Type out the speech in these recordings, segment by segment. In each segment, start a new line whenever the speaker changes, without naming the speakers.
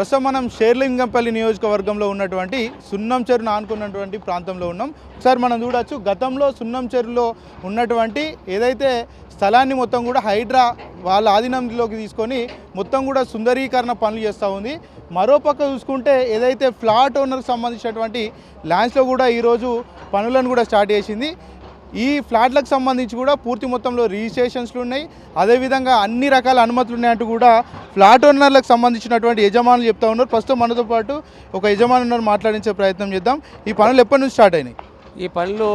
ప్రస్తుతం మనం షేర్లింగంపల్లి నియోజకవర్గంలో ఉన్నటువంటి సున్నం చెరును ఆనుకున్నటువంటి ప్రాంతంలో ఉన్నాం. ఒకసారి మనం చూడొచ్చు గతంలో సున్నం చెరువులో ఉన్నటువంటి ఏదైతే స్థలాన్ని మొత్తం కూడా హైడ్రా వాళ్ళ ఆధీనంలోకి తీసుకొని మొత్తం కూడా సుందరీకరణ పనులు చేస్తూ ఉంది. మరోపక్క చూసుకుంటే ఏదైతే ఫ్లాట్ ఓనర్కి సంబంధించినటువంటి ల్యాండ్స్లో కూడా ఈరోజు పనులను కూడా స్టార్ట్ చేసింది. ఈ ఫ్లాట్లకు సంబంధించి కూడా పూర్తి మొత్తంలో రిజిస్ట్రేషన్స్లు ఉన్నాయి. అదేవిధంగా అన్ని రకాల అనుమతులు ఉన్నాయంటూ కూడా ఫ్లాట్ ఓనర్లకు సంబంధించినటువంటి యజమానులు చెప్తా ఉన్నారు. ప్రస్తుతం మనతో పాటు ఒక యజమాను ఉన్నారు మాట్లాడించే ప్రయత్నం చేద్దాం. ఈ పనులు ఎప్పటి నుంచి స్టార్ట్ అయినాయి?
ఈ పనులు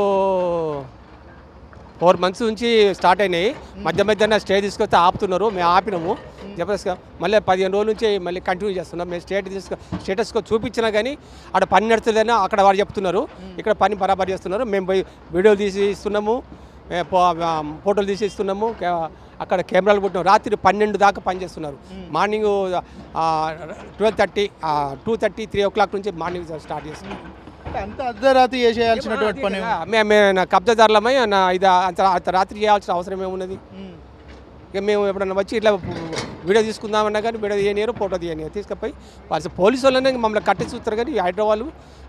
ఫోర్ మంత్స్ నుంచి స్టార్ట్ అయినాయి. మధ్య మధ్యన స్టే తీసుకొస్తే ఆపుతున్నారు. మేము ఆపినాము. జబర్దస్త్గా మళ్ళీ పదిహేను రోజుల నుంచి మళ్ళీ కంటిన్యూ చేస్తున్నాం మేము స్టేట్ తీసుకు స్టేటస్కో చూపించినా కానీ అక్కడ పని నడుతుందని అక్కడ వారు చెప్తున్నారు. ఇక్కడ పని బరాబర్ చేస్తున్నారు. మేము పోయి వీడియోలు తీసి ఇస్తున్నాము. ఫోటోలు తీసి ఇస్తున్నాము. అక్కడ కెమెరాలు కొట్టినాం. రాత్రి పన్నెండు దాకా పని చేస్తున్నారు. Morning twelve thirty two thirty three o'clock నుంచి మార్నింగ్ స్టార్ట్ చేస్తున్నాం
అంత అర్ధరాత్రి చేసేయాల్సినటువంటి పని
మేము కబ్జాదారులమై ఇది అంత రాత్రి చేయాల్సిన అవసరం ఏమున్నది. ఇక మేము ఎప్పుడన్నా వచ్చి ఇట్లా వీడియో తీసుకుందామన్నా కానీ వీడియో తీయనియరు ఫోటో తీయనియరు. తీసుకుపోయి వాళ్ళు పోలీసు వాళ్ళనే మమ్మల్ని కట్టి చూస్తారు కానీ హైదరాబాద్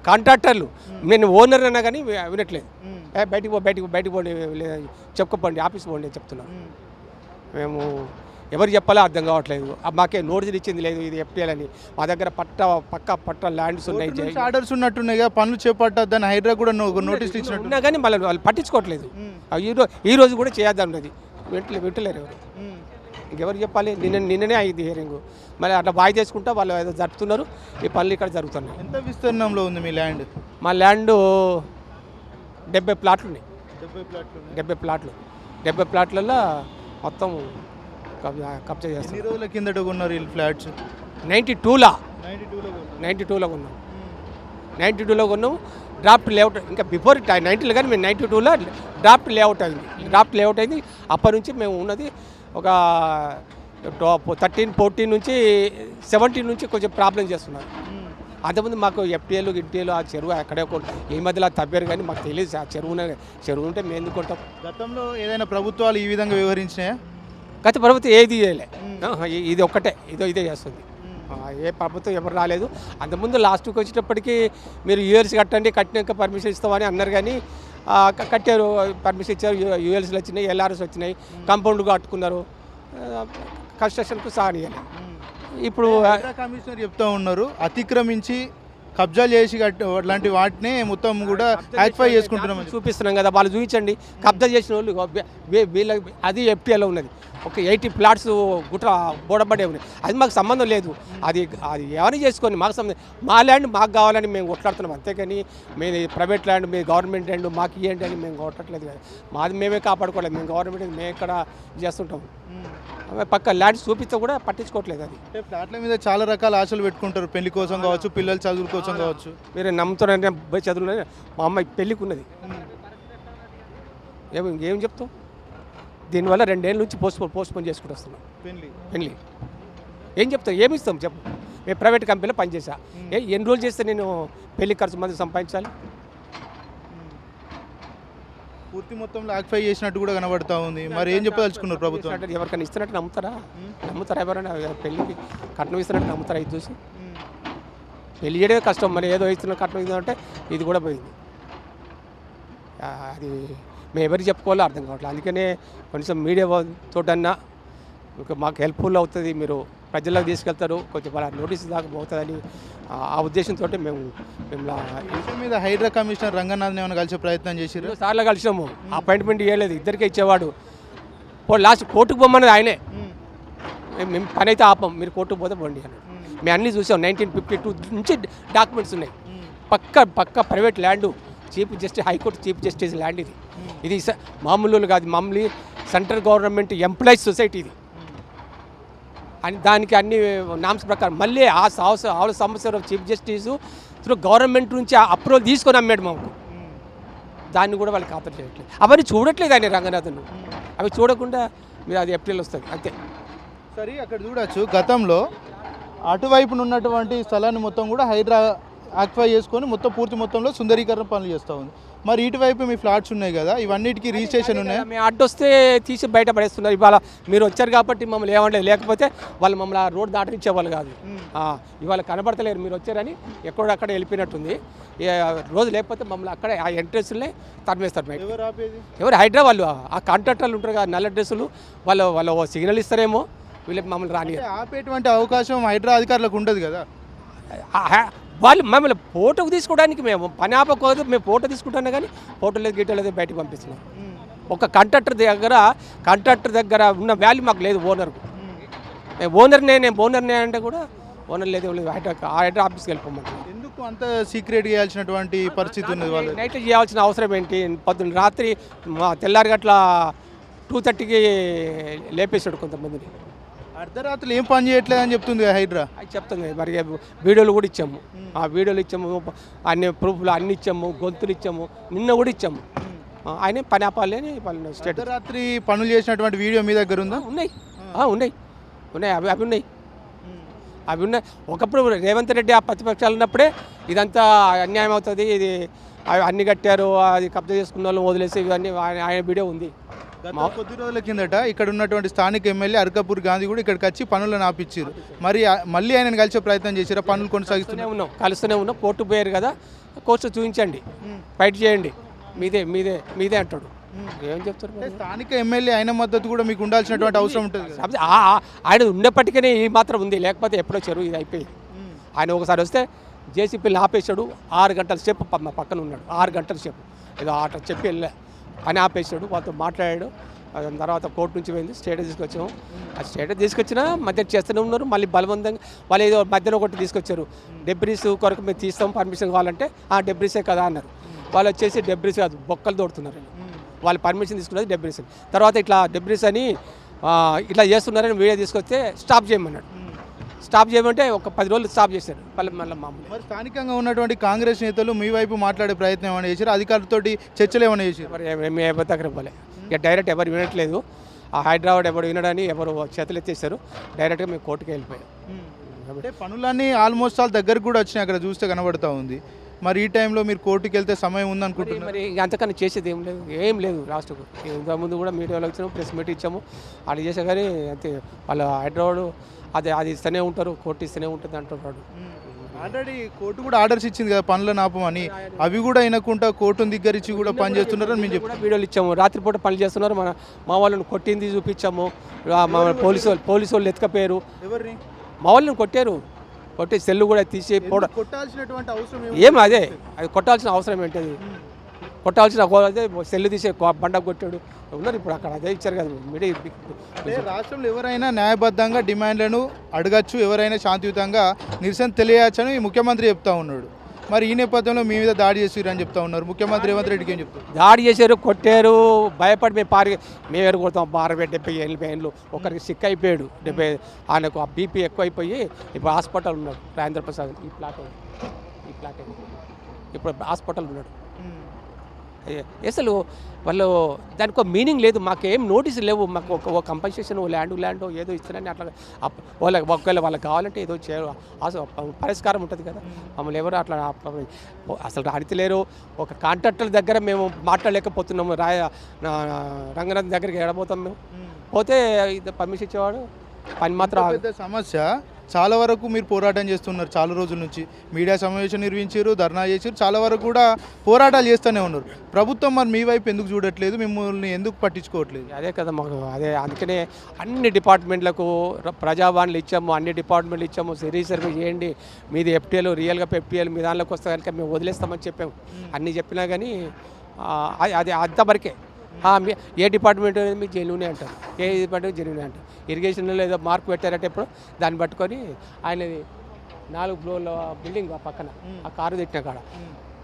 కాంట్రాక్టర్లు. నేను ఓనర్ అన్నా కానీ వినట్లేదు. బయటికి పో బయటికి బయటికి పోండి చెప్పుకోండి ఆఫీస్ పోండి చెప్తున్నాను. మేము. ఎవరు చెప్పాలో అర్థం కావట్లేదు. మాకే నోటీసులు ఇచ్చింది లేదు ఇది అని. మా దగ్గర పట్ట పక్క పట్ట ల్యాండ్స్ ఉన్నాయి.
ఆర్డర్స్ ఉన్నట్టున్నాయి పనులు చేపట్టద్దని హైడ్రా కూడా నో- నోటీసులు ఇచ్చినట్టు
ఉన్నా కానీ మళ్ళీ వాళ్ళు పట్టించుకోవట్లేదు. ఈ రోజు కూడా చేయొద్దన్నది వింటలే వింటలేరు ఎవరు. ఇంకెవరు చెప్పాలి? నిన్న నిన్ననే అయింది హియరింగ్ మళ్ళీ అట్లా బాయ్ చేసుకుంటా వాళ్ళు ఏదో జరుపుతున్నారు. ఈ పనులు ఇక్కడ జరుగుతున్నాయి.
ఎంత విస్తీర్ణంలో ఉంది మీ ల్యాండ్?
మా ల్యాండ్ డెబ్బై ప్లాట్లు ఉన్నాయి.
డెబ్బై ప్లాట్లు
డెబ్బై ప్లాట్లు. డెబ్బై ప్లాట్లలో మొత్తం కబ్జా కబ్జా చేస్తాం
ఎన్ని రోజుల కిందట కొన్నారు ఈ ఫ్లాట్స్?
నైంటీ టూలా?
నైన్టీ టూలో కొన్నారు.
నైంటీ టూలో కొన్నాం. నైంటీ టూలో కొన్నాం. డ్రాఫ్ట్ లేఅవుట్ ఇంకా బిఫోర్ నైంటీలో కానీ మేము నైంటీ టూలో డ్రాఫ్ట్ లేఅవుట్ అయింది. డ్రాఫ్ట్ లేఅవుట్ అయింది. అప్పటి నుంచి మేము ఉన్నది ఒక థర్టీన్ ఫోర్టీన్ నుంచి సెవెంటీన్ నుంచి కొంచెం ప్రాబ్లం చేస్తున్నారు. అంతకుముందు మాకు ఎఫ్టీఏలు గిట్టీలు ఆ చెరువు అక్కడే ఈ మధ్యలో తప్పారు కానీ మాకు తెలియదు ఆ చెరువు చెరువు ఉంటే మేము ఎందుకు కొంటాం
గతంలో ఏదైనా ప్రభుత్వాలు ఈ విధంగా వ్యవహరించినాయా?
గత ప్రభుత్వం ఏది చేయలే. ఇది ఒక్కటే ఇదో ఇదే చేస్తుంది. ఏ ప్రభుత్వం ఎవరు రాలేదు. అంతకుముందు లాస్ట్కి వచ్చేటప్పటికి మీరు యూఎల్స్ కట్టండి కట్టినాక పర్మిషన్ ఇస్తామని అన్నారు కానీ కట్టారు పర్మిషన్ ఇచ్చారు యూఎల్స్లు వచ్చినాయి ఎల్ఆర్ఎస్ వచ్చినాయి కాంపౌండ్ కట్టుకున్నారు. కన్స్ట్రక్షన్కు సాగనియాలి ఇప్పుడు
కమిషనర్ చెప్తా ఉన్నారు అతిక్రమించి కబ్జాలు చేసి అట్లాంటి వాటిని మొత్తం కూడా యాక్టిఫై చేసుకుంటున్నాం
చూపిస్తున్నాం కదా వాళ్ళు చూపించండి. కబ్జా చేసిన వాళ్ళు ఇగో వీ- వీ- వీళ్ళ అది ఎఫ్టీఏలో ఉన్నది. ఒక ఎయిటీ ప్లాట్స్ గుట్ర బోడబడే ఉన్నాయి. అది మాకు సంబంధం లేదు. అది అది ఎవరిని చేసుకొని మాకు సంబంధం మా ల్యాండ్ మాకు కావాలని మేము కొట్లాడుతున్నాం. అంతేకాని మీది ప్రైవేట్ ల్యాండ్ మీ గవర్నమెంట్ ల్యాండ్ మాకు ఇవ్వండి అని మేము కొట్టట్లేదు కదా. మాది మేమే కాపాడుకోలేదు. మేము గవర్నమెంట్ మేము ఇక్కడ చేస్తుంటాం. పక్క ల్యాండ్ చూపిస్తే కూడా పట్టించుకోవట్లేదు అది.
ఫ్లాట్ల మీద చాలా రకాల ఆశలు పెట్టుకుంటారు. పెళ్ళి కోసం కావచ్చు పిల్లల చదువుల కోసం కావచ్చు.
మీరు నమ్ముతున్నారంటే పోయి చదువులు మా అమ్మాయి పెళ్ళికి ఉన్నది ఏమి ఇంకేం చెప్తాం దీనివల్ల రెండేళ్ళ నుంచి పోస్ట్ పోస్ట్ పోన్ చేసుకుంటూ వస్తున్నాం.
పెళ్ళి
పెళ్ళి. ఏం చెప్తాం ఏమి ఇస్తాం చెప్పు. మేము ప్రైవేట్ కంపెనీలో పనిచేసా ఏ ఎన్ని రోజులు చేస్తే నేను పెళ్ళి ఖర్చు మంది సంపాదించాలి?
పూర్తి మొత్తంలో యాక్టిఫై చేసినట్టు కూడా కనబడతా ఉంది. మరి ఏం చెప్పదలుచుకున్నారు ప్రభుత్వం
ఎవరికైనా ఇస్తున్నట్టు నమ్ముతారా? నమ్ముతారా ఎవరైనా? పెళ్ళికి కట్నం ఇస్తున్నట్టు నమ్ముతారా? ఇది చూసి. పెళ్ళి చేయడమే కష్టం. మరి ఏదో ఇస్తున్న కట్నం ఇద్దామంటే ఇది కూడా పోయింది. అది మేము ఎవరికి చెప్పుకోవాలో అర్థం కావట్లేదు. అందుకనే కొంచెం మీడియా తోటన్నా మీకు మాకు హెల్ప్ఫుల్ అవుతుంది. మీరు ప్రజలకు తీసుకెళ్తారు. కొంచెం వాళ్ళ నోటీస్ దాకా పోతుందని ఆ ఉద్దేశంతో మేము మేము
మీద హైడ్రా కమిషనర్ రంగనాథ్ ఏమైనా కలిసే ప్రయత్నం చేసిరు
సార్లు కలిసినాము. అపాయింట్మెంట్ ఇవ్వలేదు ఇద్దరికే ఇచ్చేవాడు. లాస్ట్ కోర్టుకు పోమన్నది ఆయనే. మేము- మేము పని అయితే ఆపం. మీరు కోర్టుకు పోతే పోండి అన్నాడు. మేము అన్నీ చూసాం. నైన్టీన్ ఫిఫ్టీ టూ నుంచి డాక్యుమెంట్స్ ఉన్నాయి. పక్క పక్క private land. Chief justice high court chief justice land ఇది. ఇది స- మామూలు కాదు మామూలు సెంట్రల్ గవర్నమెంట్ ఎంప్లాయీస్ సొసైటీ ఇది. అని దానికి అన్ని నామ్స్ ప్రకారం మళ్ళీ ఆ సంవత్సరం ఆరు సంవత్సరం చీఫ్ జస్టిస్ త్రూ గవర్నమెంట్ నుంచి అప్రూవల్ తీసుకొని అమ్మాడు మాకు. దాన్ని కూడా వాళ్ళు ఖాతరు చేయట్లేదు. అవన్నీ చూడట్లేదు ఆయన రంగనాథన్. అవి చూడకుండా మీరు అది ఏప్రిల్ వస్తుంది. అంతే.
సరే అక్కడ చూడొచ్చు. గతంలో అటువైపున ఉన్నటువంటి స్థలాన్ని మొత్తం కూడా హైడ్రా ఆక్వై చేసుకొని మొత్తం పూర్తి మొత్తంలో సుందరీకరణ పనులు చేస్తూ ఉంది. మరి ఇటువైపు మీ ఫ్లాట్స్ ఉన్నాయి కదా ఇవన్నిటికీ రిజిస్ట్రేషన్ ఉన్నాయి.
మేము అడ్డొస్తే తీసి బయట పడేస్తున్నారు. ఇవాళ మీరు వచ్చారు కాబట్టి మమ్మల్ని ఏమంటలేదు లేకపోతే వాళ్ళు మమ్మల్ని ఆ రోడ్ దాటించేవాళ్ళు కాదు. ఇవాళ కనబడతలేరు మీరు వచ్చారని ఎక్కడక్కడ వెళ్ళిపోయినట్టుంది. ఏ, రోజు లేకపోతే మమ్మల్ని అక్కడే ఆ ఎంట్రెన్స్లే తరిమేస్తారు
ఎవరు
హైదరాబాద్ వాళ్ళు? ఆ కాంట్రాక్టర్లు ఉంటారు కదా నల్ల డ్రెస్సులు. వాళ్ళు వాళ్ళు సిగ్నల్ ఇస్తారేమో. వీళ్ళకి మమ్మల్ని రాని
ఆపేటువంటి అవకాశం హైడ్రా అధికారులకు ఉండదు కదా.
వాళ్ళు మమ్మల్ని ఫోటోకు తీసుకోవడానికి మేము పని ఆపకూడదు మేము ఫోటో తీసుకుంటాను కానీ ఫోటో లేదు గీటో లేదు బయటకు పంపిస్తున్నాం. ఒక కాంట్రాక్టర్ దగ్గర కాంట్రాక్టర్ దగ్గర ఉన్న వాల్యూ మాకు లేదు ఓనర్కు. నేను ఓనర్నే నేను ఓనర్నే అంటే కూడా ఓనర్ లేదు హైడ్రా హైడ్రా ఆఫీస్కి వెళ్ళిపోమంటారు
ఎందుకు అంత సీక్రెట్ చేయాల్సినటువంటి పరిస్థితి ఉన్నది వాళ్ళు
నైట్ చేయాల్సిన అవసరం ఏంటి? పొద్దున్న రాత్రి మా తెల్లారి గట్ల టూ థర్టీకి లేపేసాడు కొంతమందిని.
అర్ధరాత్రులు ఏం పని చేయట్లేదు అని చెప్తుంది కదా హైడ్రా?
అది చెప్తాం కదా మరి వీడియోలు కూడా ఇచ్చాము. ఆ వీడియోలు ఇచ్చాము అన్ని ప్రూఫ్లు అన్ని ఇచ్చాము గొంతులు ఇచ్చాము నిన్న కూడా ఇచ్చాము. ఆయన పని ఆపాలి అని వాళ్ళు స్టేట్
అర్ధరాత్రి పనులు చేసినటువంటి వీడియో మీ దగ్గర ఉందా?
ఉన్నాయి. ఉన్నాయి. ఉన్నాయి అవి అవి ఉన్నాయి. అవి ఉన్నాయి. ఒకప్పుడు రేవంత్ రెడ్డి ఆ ప్రతిపక్షాలు ఉన్నప్పుడే ఇదంతా అన్యాయం అవుతుంది ఇది అవి అన్ని కట్టారు అది కబ్జా చేసుకున్న వాళ్ళు వదిలేసి ఇవన్నీ ఆయన వీడియో ఉంది.
గత కొద్ది రోజుల కిందట ఇక్కడ ఉన్నటువంటి స్థానిక ఎమ్మెల్యే అర్కపూర్ గాంధీ కూడా ఇక్కడికి వచ్చి పనులను ఆపిచ్చారు. మరి మళ్ళీ ఆయనను కలిసే ప్రయత్నం చేశారా? పనులు కొనసాగిస్తున్నారు
కలుస్తూనే ఉన్నాం కలుస్తూనే ఉన్నాం. కోర్టు పోయారు కదా కోర్టు చూపించండి ఫైట్ చేయండి. మీదే మీదే మీదే అంటాడు. ఏం చెప్తారు?
స్థానిక ఎమ్మెల్యే ఆయన మద్దతు కూడా మీకు ఉండాల్సినటువంటి అవసరం ఉంటుంది
ఆయన ఉన్నప్పటికీ ఈ మాత్రం ఉంది లేకపోతే ఎప్పుడో చెరువు ఇది అయిపోయింది. ఆయన ఒకసారి వస్తే జేసీపీని ఆపేశాడు ఆరు గంటల సేపు మా పక్కన ఉన్నాడు ఆరు గంటల సేపు. ఏదో ఆట చెప్పి వెళ్ళా. పని ఆపేసాడు వాళ్ళతో మాట్లాడాడు. దాని తర్వాత కోర్టు నుంచి పోయింది స్టేటస్ తీసుకొచ్చాము. ఆ స్టేటస్ తీసుకొచ్చినా మధ్య చేస్తూనే ఉన్నారు మళ్ళీ బలవంతంగా వాళ్ళు ఏదో మధ్యలో ఒకటి తీసుకొచ్చారు. డెబ్రీస్ కొరకు మేము తీస్తాం పర్మిషన్ కావాలంటే ఆ డెబ్రీసే కదా అన్నారు. వాళ్ళు వచ్చేసి డెబ్రీస్ కాదు బొక్కలు తోడుతున్నారు వాళ్ళు పర్మిషన్ తీసుకున్నది డెబ్రీస్ అని తర్వాత ఇట్లా డెబ్రీస్ అని ఇట్లా చేస్తున్నారని వీడియో తీసుకొస్తే స్టాప్ చేయమన్నాడు. స్టాప్ చేయమంటే ఒక పది రోజులు స్టాప్ చేశారు మళ్ళీ మళ్ళీ మామూలు.
మరి స్థానికంగా ఉన్నటువంటి కాంగ్రెస్ నేతలు మీ వైపు మాట్లాడే ప్రయత్నం ఏమైనా చేశారు? అధికారులతోటి చర్చలు ఏమైనా చేశారు?
ఎవరు మేము ఎవరి దగ్గర పోలే. ఇక డైరెక్ట్ ఎవరు వినట్లేదు. ఆ హైదరాబాద్ ఎవరు వినడని ఎవరు చేతులు ఎత్తేసారు. డైరెక్ట్గా మేము కోర్టుకి వెళ్ళిపోయాం.
అంటే పనులన్నీ ఆల్మోస్ట్ ఆల్ దగ్గరకు కూడా వచ్చినాయి. అక్కడ చూస్తే కనబడతా ఉంది. మరి ఈ టైంలో మీరు కోర్టుకి వెళ్తే సమయం ఉందనుకుంటున్నారు?
మరి అంతకన్నా చేసేది ఏం లేదు. ఏం లేదు లాస్ట్కు ఇంతకుముందు కూడా మీడియాలో వచ్చినాం ప్రెస్ మీట్ ఇచ్చాము. అది చేసా కానీ అంతే. వాళ్ళు హైదరాబాద్ అది అది ఇస్తూనే ఉంటారు కోర్టు ఇస్తూనే ఉంటుంది అంటున్నాడు
ఆల్రెడీ కోర్టు కూడా ఆర్డర్స్ ఇచ్చింది కదా పనులను ఆపమని. అవి కూడా వినకుండా కోర్టును దగ్గరించి కూడా పని చేస్తున్నారని మేము
కూడా వీడియోలు ఇచ్చాము. రాత్రిపూట పనులు చేస్తున్నారు. మన మా వాళ్ళని కొట్టింది చూపించాము. మా పోలీసు వాళ్ళు పోలీసు వాళ్ళు ఎత్తుకపోయారు.
ఎవరిని?
మా వాళ్ళని కొట్టారు. కొట్టి సెల్లు కూడా తీసి
కొట్టాల్సినటువంటి అవసరం
ఏం అదే అది కొట్టాల్సిన అవసరం ఏంటది? కొట్టాల్సిన అదే సెల్లు తీసి బండ కొట్టాడు. ఉన్నారు ఇప్పుడు అక్కడ అదే ఇచ్చారు కదా మీడియా
రాష్ట్రంలో ఎవరైనా న్యాయబద్ధంగా డిమాండ్లను అడగచ్చు ఎవరైనా శాంతియుతంగా నిరసన తెలియచ్చని ముఖ్యమంత్రి చెప్తా ఉన్నాడు. మరి ఈ నేపథ్యంలో మీ మీద దాడి చేసిరు అని చెప్తా ఉన్నారు. ముఖ్యమంత్రి రేవంత్ రెడ్డికి ఏం చెప్తారు?
దాడి చేశారు కొట్టారు భయపడి మేము పారి మేము ఎరుగుతాం కొడతాం అరవై డెబ్బై ఎనభై ఏళ్ళు. ఒకరికి సిక్ అయిపోయాడు డెబ్బై ఆయనకు ఆ బీపీ ఎక్కువైపోయి ఇప్పుడు హాస్పిటల్ ఉన్నాడు రాజేంద్ర ప్రసాద్. ఈ ప్లాట్ ఈ ప్లాట్ ఇప్పుడు హాస్పిటల్ ఉన్నాడు. అసలు వాళ్ళు దానికి ఒక మీనింగ్ లేదు మాకు ఏం నోటీస్ లేవు మాకు ఒక కంపన్సేషన్ ల్యాండ్ ల్యాండ్ ఏదో ఇస్తున్నారని అట్లా వాళ్ళ ఒకవేళ వాళ్ళకి కావాలంటే ఏదో చే పరిష్కారం ఉంటుంది కదా. మమ్మల్ని ఎవరు అట్లా అసలు అడితలేరు ఒక కాంట్రాక్టర్ దగ్గర మేము మాట్లాడలేకపోతున్నాము. రాయ రంగనాథ్ దగ్గరికి ఎడబోతాం మేము. పోతే పర్మిషన్ ఇచ్చేవాడు. పని మాత్రం
సమస్య. చాలా వరకు మీరు పోరాటం చేస్తున్నారు చాలా రోజుల నుంచి. మీడియా సమావేశం నిర్వహించారు ధర్నా చేశారు చాలా వరకు కూడా పోరాటాలు చేస్తూనే ఉన్నారు. ప్రభుత్వం మరి మీ వైపు ఎందుకు చూడట్లేదు? మిమ్మల్ని ఎందుకు పట్టించుకోవట్లేదు?
అదే కదా మాకు అదే అందుకనే అన్ని డిపార్ట్మెంట్లకు ప్రజావాణిలు ఇచ్చాము అన్ని డిపార్ట్మెంట్లు ఇచ్చాము. రీసర్వే చేయండి. మీది ఎఫ్టీఎల్ రియల్గా ఎఫ్టీఎల్ మీ దానిలోకి వస్తే కనుక మేము వదిలేస్తామని చెప్పాము. అన్నీ చెప్పినా కానీ అది- అది అంతవరకే ఏ డిపార్ట్మెంట్ అనేది మీకు జెన్యునే అంటారు. ఏ డిపార్ట్మెంట్ జెన్యునే అంటారు. ఇరిగేషన్లో ఏదో మార్క్ పెట్టారంటే ఇప్పుడు దాన్ని పట్టుకొని ఆయనది నాలుగు ఫ్లోర్ల బిల్డింగ్ ఆ పక్కన ఆ కారు తిట్టిన కాడ.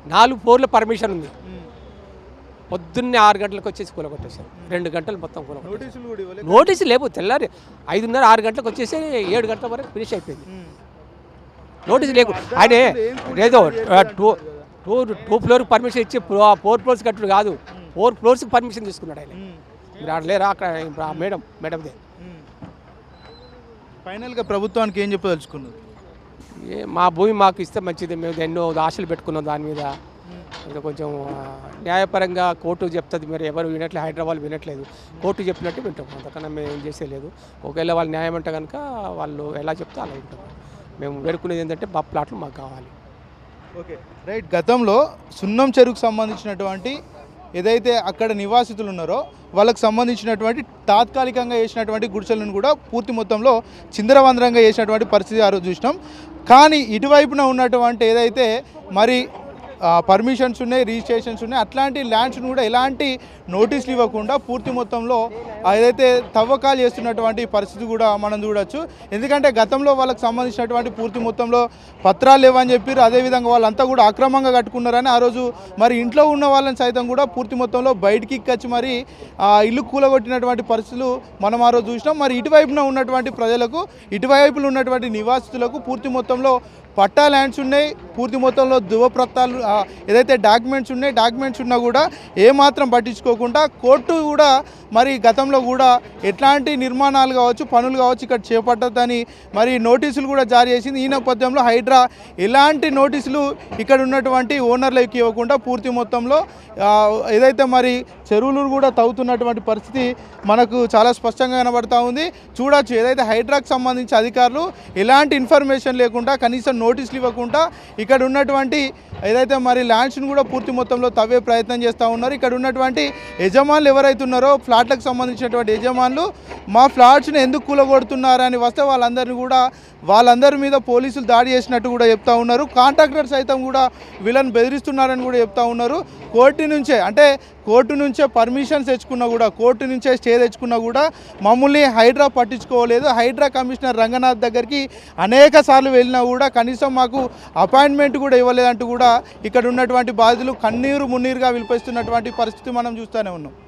నాలుగు ఫ్లోర్ల పర్మిషన్ ఉంది. పొద్దున్నే ఆరు గంటలకు వచ్చేసి కూల కొట్టేశారు. రెండు గంటలు మొత్తం కూల.
నోటీసులు
లేవు తెల్లారి ఐదున్నర ఆరు గంటలకు వచ్చేసి ఏడు గంటల వరకు ఫినిష్ అయిపోయింది. నోటీసు లేకు ఆయన ఏదో ఆ, టూ టూ టూ ఫ్లోర్కి పర్మిషన్ ఇచ్చి ఫోర్ ఫ్లోర్స్ కట్టుడు కాదు. ఫోర్ ఫ్లోర్స్కి పర్మిషన్ తీసుకున్నాడు ఆయన. మీరు ఆడ లేరా? అక్కడ ఇప్పుడు ఆ మేడం మేడందే.
ఫైనల్గా ప్రభుత్వానికి ఏం చెప్పదలుచుకున్నారు?
ఏ మా భూమి మాకు ఇస్తే మంచిది. మేము ఎన్నో ఆశలు పెట్టుకున్నాం దాని మీద. ఇది కొంచెం న్యాయపరంగా కోర్టు చెప్తుంది. మీరు ఎవరు వినట్లేదు హైదరాబాద్ వినట్లేదు. కోర్టు చెప్పినట్టు వింటాం. అంతకన్నా మేము ఏం చేసేలేదు. ఒకవేళ వాళ్ళు న్యాయం అంటే కనుక వాళ్ళు ఎలా చెప్తే అలా వింటాం. మేము వేడుకునేది ఏంటంటే మా ప్లాట్లు మాకు కావాలి.
ఓకే. రైట్ గతంలో సున్నం చెరుకు సంబంధించినటువంటి ఏదైతే అక్కడ నివాసితులు ఉన్నారో వాళ్ళకు సంబంధించినటువంటి తాత్కాలికంగా వేసినటువంటి గుడిసెలను కూడా పూర్తి మొత్తంలో చిందరవందరంగా వేసినటువంటి పరిస్థితి ఆ రోజు చూసినాం. కానీ ఇటువైపున ఉన్నటువంటి ఏదైతే మరి పర్మిషన్స్ ఉన్నాయి రిజిస్ట్రేషన్స్ ఉన్నాయి అట్లాంటి ల్యాండ్స్ను కూడా ఎలాంటి నోటీసులు ఇవ్వకుండా పూర్తి మొత్తంలో ఏదైతే తవ్వకాలు చేస్తున్నటువంటి పరిస్థితి కూడా మనం చూడొచ్చు. ఎందుకంటే గతంలో వాళ్ళకి సంబంధించినటువంటి పూర్తి మొత్తంలో పత్రాలు లేవని చెప్పారు అదేవిధంగా వాళ్ళంతా కూడా అక్రమంగా కట్టుకున్నారని ఆ రోజు మరి ఇంట్లో ఉన్న వాళ్ళని సైతం కూడా పూర్తి మొత్తంలో బయటికి ఇక్కచ్చి మరి ఆ ఇల్లు కూలగొట్టినటువంటి పరిస్థితులు మనం ఆ రోజు చూసినాం. మరి ఇటువైపున ఉన్నటువంటి ప్రజలకు ఇటువైపులు ఉన్నటువంటి నివాసితులకు పూర్తి మొత్తంలో పట్టా ల్యాండ్స్ ఉన్నాయి పూర్తి మొత్తంలో ధృవప్రత్తాలు ఏదైతే డాక్యుమెంట్స్ ఉన్నాయి డాక్యుమెంట్స్ ఉన్నా కూడా ఏమాత్రం పట్టించుకోకుండా కోర్టు కూడా మరి గతంలో కూడా ఎట్లాంటి నిర్మాణాలు కావచ్చు పనులు కావచ్చు ఇక్కడ చేపట్టద్దని మరి నోటీసులు కూడా జారీ చేసింది. ఈ నేపథ్యంలో హైడ్రా ఎలాంటి నోటీసులు ఇక్కడ ఉన్నటువంటి ఓనర్లకు ఇవ్వకుండా పూర్తి మొత్తంలో ఏదైతే మరి చెరువులు కూడా తవ్వుతున్నటువంటి పరిస్థితి మనకు చాలా స్పష్టంగా కనబడతా ఉంది. చూడొచ్చు ఏదైతే హైడ్రాకు సంబంధించి అధికారులు ఎలాంటి ఇన్ఫర్మేషన్ లేకుండా కనీసం నోటీసులు ఇవ్వకుండా ఇక్కడ ఉన్నటువంటి ఏదైతే మరి ల్యాండ్స్ని కూడా పూర్తి మొత్తంలో తవ్వే ప్రయత్నం చేస్తూ ఉన్నారు. ఇక్కడ ఉన్నటువంటి యజమానులు ఎవరైతే ఉన్నారో ఫ్లాట్లకు సంబంధించినటువంటి యజమానులు మా ఫ్లాట్స్ని ఎందుకు కూలగొడుతున్నారని వస్తే వాళ్ళందరినీ కూడా వాళ్ళందరి మీద పోలీసులు దాడి చేసినట్టు కూడా చెప్తా ఉన్నారు. కాంట్రాక్టర్ సైతం కూడా వీళ్ళని బెదిరిస్తున్నారని కూడా చెప్తా ఉన్నారు. కోర్టు నుంచే అంటే కోర్టు నుంచే పర్మిషన్స్ తెచ్చుకున్నా కూడా కోర్టు నుంచే స్టే తెచ్చుకున్నా కూడా మమ్మల్ని హైడ్రా పట్టించుకోలేదు. హైడ్రా కమిషనర్ రంగనాథ్ దగ్గరికి అనేక సార్లు వెళ్ళినా కూడా కనీసం మాకు అపాయింట్మెంట్ కూడా ఇవ్వలేదంటూ కూడా ఇక్కడ ఉన్నటువంటి బాధితులు కన్నీరు మున్నీరుగా విలిపిస్తున్నటువంటి పరిస్థితి మనం చూస్తూనే ఉన్నాం.